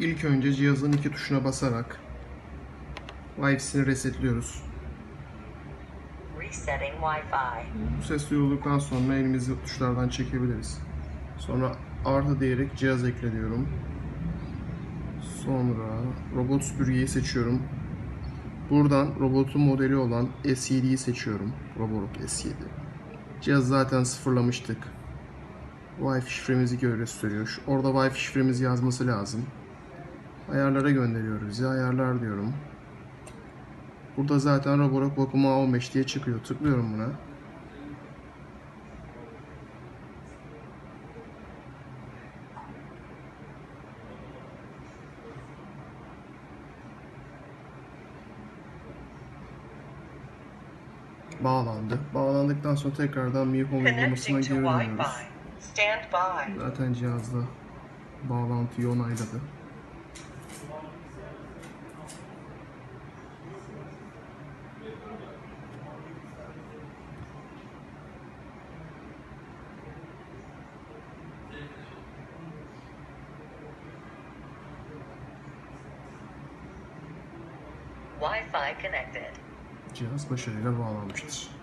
İlk önce cihazın iki tuşuna basarak Wi-Fi'sini resetliyoruz. Resetting Wi-Fi. Bu ses duyulduktan sonra elimizi tuşlardan çekebiliriz. Sonra artı diyerek cihaz ekle diyorum. Sonra robot süpürgeyi seçiyorum. Buradan robotun modeli olan S7'yi seçiyorum. Robot S7. Cihazı zaten sıfırlamıştık. Wi-Fi şifremizi gösteriyor. Şu- Orada Wi-Fi şifremizi yazması lazım. Ayarlara gönderiyoruz bizi. Ayarlar diyorum. Burada zaten Roborock Vacuum A15 diye çıkıyor. Tıklıyorum buna. Bağlandı. Bağlandıktan sonra tekrardan Mi Home uygulamasına geri dönüyoruz. Zaten cihazda bağlantıyı onayladı. Wi-Fi connected. Cihaz başarıyla bağlanmıştır.